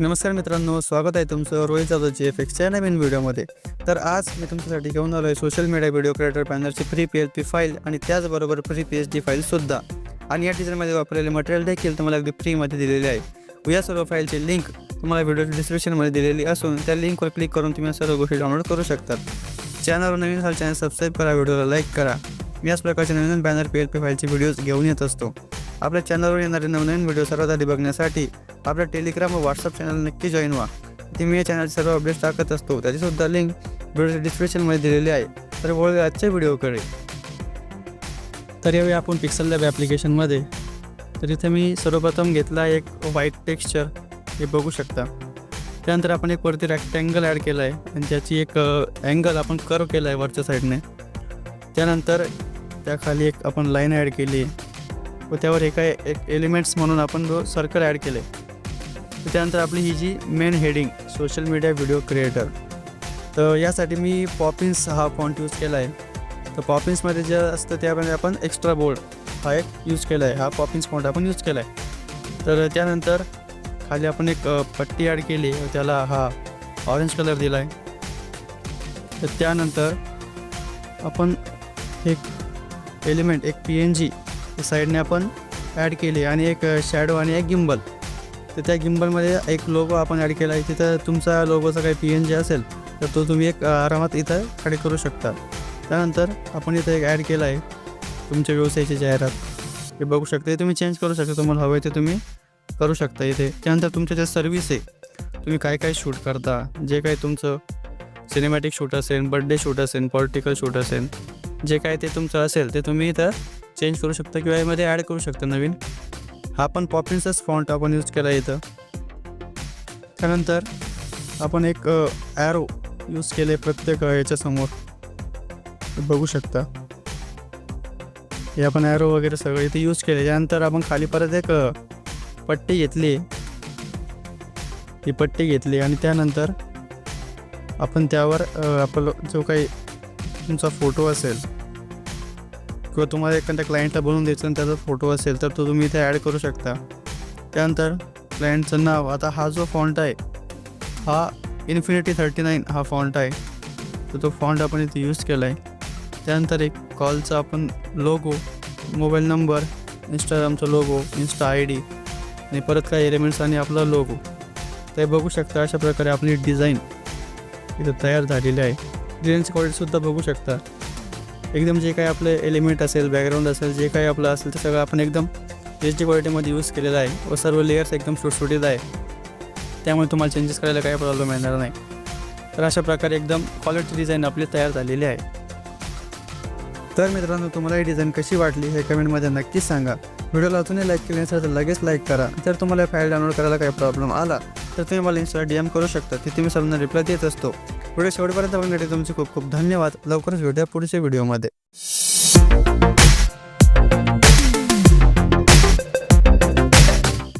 नमस्कार मित्रांनो स्वागत आहे तुमचं रोहित जाधवचे एफ एक्सच्या नवीन व्हिडिओमध्ये. तर आज मी तुमच्यासाठी घेऊन आलो आहे social media video creator पॅनलची free P H P file आणि त्याचबरोबर फ्री पी एच डी फाईलसुद्धा आणि या डिझाईनमध्ये वापरलेले मटेरियल देखील तुम्हाला अगदी फ्रीमध्ये दिलेले आहे. या सर्व फाईलची लिंक तुम्हाला व्हिडिओ डिस्क्रिप्शनमध्ये दिलेली असून त्या लिंकवर क्लिक करून तुम्ही या सर्व गोष्टी डाउनलोड करू शकतात. चॅनलवर नवीन असाल चॅनल सबस्क्राईब करा व्हिडिओला लाईक करा. मी याच प्रकारचे नवीन बॅनर पी एल पी फाईलचे व्हिडिओज घेऊन येत असतो. आपल्या चॅनलवर येणारे नवनवीन व्हिडिओ सर्वात आधी बघण्यासाठी आपल्या टेलिग्राम व व्हॉट्सअप चॅनल नक्की जॉईन व्हा. ते मी या चॅनलचे सर्व अपडेट्स टाकत असतो. त्याचीसुद्धा लिंक व्हिडिओ डिस्क्रिप्शनमध्ये दिलेली आहे. तर वळूया आजच्या व्हिडिओकडे तर यावेळी आपण पिक्सल लॅब ॲप्लिकेशनमध्ये तर इथे मी सर्वप्रथम घेतला एक व्हाईट टेक्स्चर हे बघू शकता. त्यानंतर आपण एक वरती रॅक्टँगल ॲड केला आहे आणि त्याची एक अँगल आपण कर्व केला आहे वरच्या साईडने त्यानंतर त्याखाली एक आपण लाईन ॲड केली. व त्यावर एका एक एलिमेंट्स म्हणून आपण जो सर्कल ॲड केले त्यानंतर आपली ही जी main heading social media video creator तर यासाठी मी पॉपिन्स हा फॉन्ट यूज केला आहे तर पॉपिन्समध्ये जे असतं त्यामध्ये आपण एक्स्ट्रा बोर्ड हा एक यूज केला आहे हा पॉपिन्स फॉन्ट आपण यूज केला आहे तर त्यानंतर खाली आपण एक पट्टी ॲड केली. त्याला हा ऑरेंज कलर दिला आहे तर त्यानंतर आपण एक एलिमेंट एक पी एन जी साईडने आपण ॲड केली आणि एक शॅडो आणि एक गिम्बल तर त्या गिम्बलमध्ये एक लोगो आपण ॲड केला आहे. तिथं तुमचा लोगोचा काही पी एन जी असेल तर तो तुम्ही एक आरामात इथं ॲड करू शकता. त्यानंतर आपण इथं एक ॲड केला आहे तुमच्या व्यवसायाची जाहिरात. हे बघू शकता तुम्ही चेंज करू शकता. तुम्हाला हवं आहे ते तुम्ही करू शकता इथे. त्यानंतर तुमच्या ज्या सर्विस आहे तुम्ही काय काय शूट करता? जे काही तुमचं सिनेमॅटिक शूट असेल बड्डे शूट असेल पॉलिटिकल शूट असेल जे काय ते तुमचं असेल ते तुम्ही इथं चेंज करू शकता किंवा यामध्ये ॲड करू शकता नवीन. हा पण पॉपिन्सच फॉन्ट आपण यूज केला इथं. त्यानंतर आपण एक ॲरो यूज केले प्रत्येक याच्यासमोर बघू शकता. हे आपण ॲरो वगैरे सगळं इथे यूज केले. त्यानंतर आपण खाली परत एक पट्टी घेतली. ही पट्टी घेतली आणि त्यानंतर आपण त्यावर आपलं जो काही तुमचा फोटो असेल किंवा तुम्हाला एखाद्या क्लायंटला बनवून द्यायचं आणि त्याचा फोटो असेल तर तो तुम्ही इथे ॲड करू शकता. त्यानंतर क्लायंटचं नाव आता हा जो फॉन्ट आहे हा इन्फिनिटी थर्टी नाईन हा फॉन्ट आहे. तर तो फॉन्ट आपण इथे यूज केला आहे त्यानंतर एक कॉलचा आपण लोगो मोबाईल नंबर इंस्टाग्रामचा लोगो इन्स्टा आय डी आणि परत काही एलिमेंट्स आणि आपला लोगो ते बघू शकता अशा प्रकारे आपली डिझाईन इथं तयार झालेली आहे. डिझाईनची क्वालिटीसुद्धा बघू शकता. एकदम जे काही आपले एलिमेंट असेल बॅकग्राऊंड असेल जे काही आपलं असेल ते सगळं आपण एकदम एच डी क्वालिटीमध्ये यूज केलेलं आहे. व सर्व लेयर्स एकदम सुटसुटीत आहे. त्यामुळे तुम्हाला चेंजेस करायला काही प्रॉब्लेम येणार नाही. तर अशा प्रकारे एकदम क्वालिटी डिझाईन आपली तयार झालेली आहे. तर मित्रांनो तुम्हाला ही डिझाईन कशी वाटली हे कमेंटमध्ये नक्कीच सांगा. व्हिडिओला अजूनही लाईक केले नसेल तर लगेच लाईक करा. जर तुम्हाला फाईल डाउनलोड करायला काही प्रॉब्लेम आला तर तुम्ही मला इन्स्टा डी एम करू शकता. तिथे मी सर्वांना रिप्लाय देत असतो. व्हिडिओ शेवटपर्यंत बघण्यासाठी तुमचे खूप खूप धन्यवाद. लवकरच भेटूया पुढच्या व्हिडिओमध्ये.